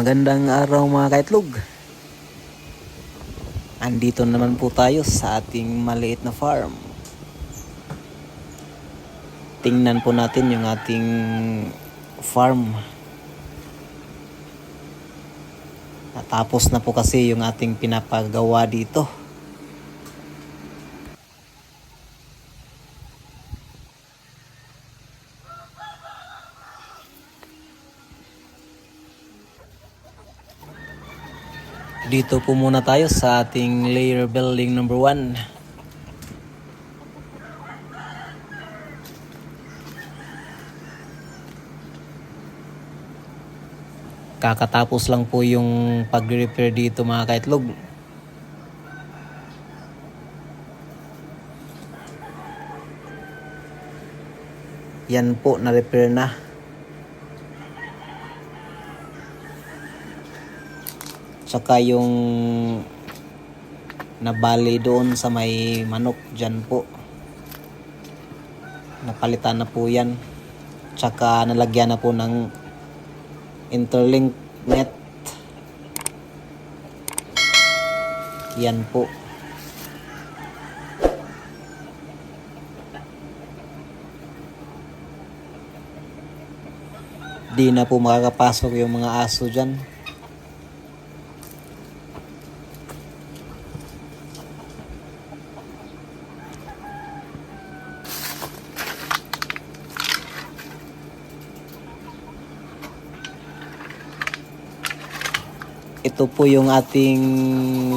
Magandang araw mga kaitlog. Andito naman po tayo sa ating maliit na farm. Tingnan po natin yung ating farm. Natapos na po kasi yung ating pinapagawa dito. Dito po muna tayo sa ating layer building number 1. Kakatapos lang po yung pag-repair dito mga kaitlog. Yan po, na-repair na. Tsaka yung nabali doon sa may manok dyan po. Napalitan na po yan. Tsaka nalagyan na po ng interlink net. Yan po. Di na po makakapasok yung mga aso dyan. Ito po yung ating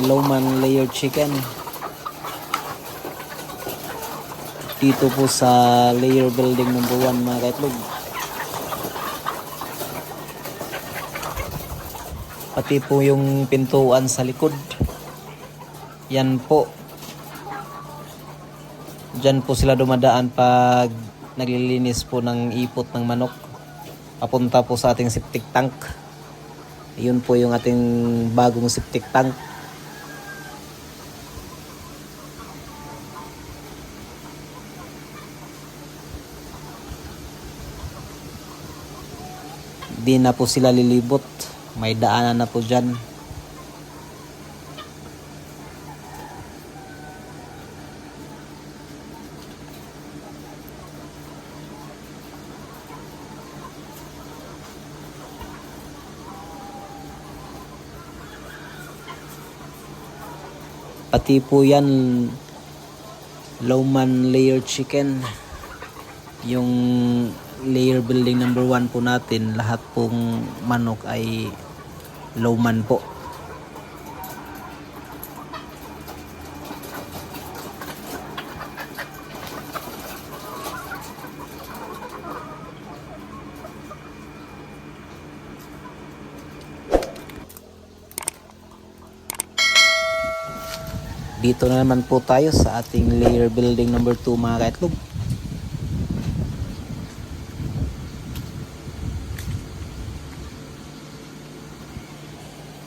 Lowman layer chicken. Dito po sa layer building number 1 mga kaitlog. Pati po yung pintuan sa likod. Yan po. Diyan po sila dumadaan pag naglilinis po ng ipot ng manok. Papunta po sa ating septic tank. Yun po yung ating bagong septic tank. Di na po sila lilibot. May daanan na po dyan. Pati po yan Lowman layer chicken. Yung layer building number 1 po natin, lahat pong manok ay Lowman po. Dito na naman po tayo sa ating layer building number 2 mga kaitlog.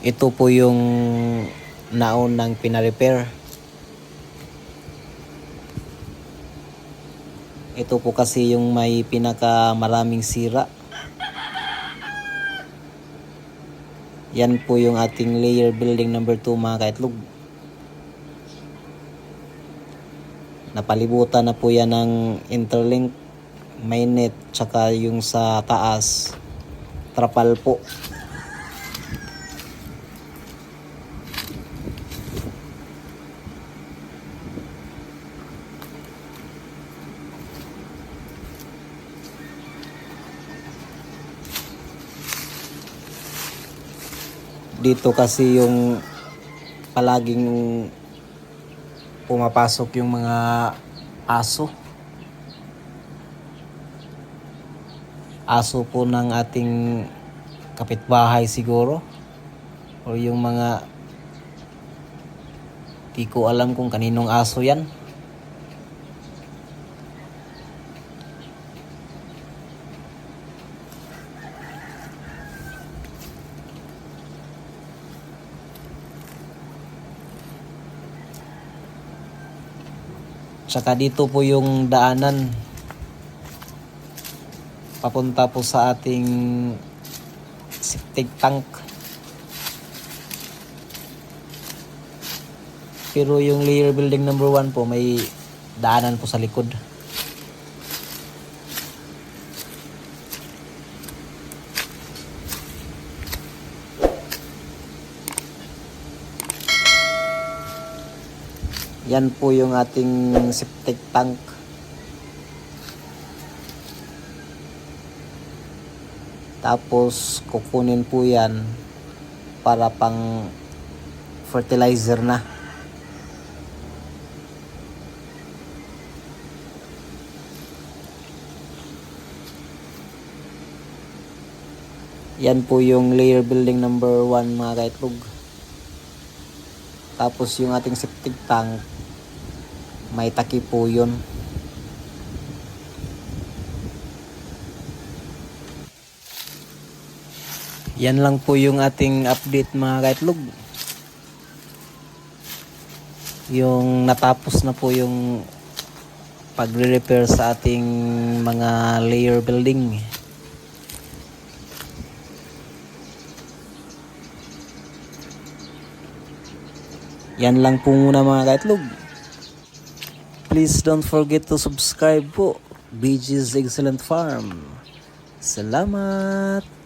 Ito po yung naunang pina-repair. Ito po kasi yung may pinaka maraming sira. Yan po yung ating layer building number 2 mga kaitlog. Napalibutan na po yan ng interlink, mainnet, tsaka yung sa taas, trapal po. Dito kasi yung palaging pumapasok yung mga aso. Aso po ng ating kapitbahay siguro. O yung mga di ko alam kung kaninong aso yan. Tsaka dito po yung daanan papunta po sa ating septic tank. Pero yung layer building number 1 po may daanan po sa likod. Yan po yung ating septic tank. Tapos kukunin po yan para pang fertilizer na. Yan po yung layer building number 1 mga kaitlog. Tapos yung ating septic tank, may taki po yun. Yan lang po yung ating update mga kaitlog. Yung natapos na po yung pagre-repair sa ating mga layer building. Yan lang po muna mga kaitlog. Please don't forget to subscribe po. BG's Excellent Farm. Salamat!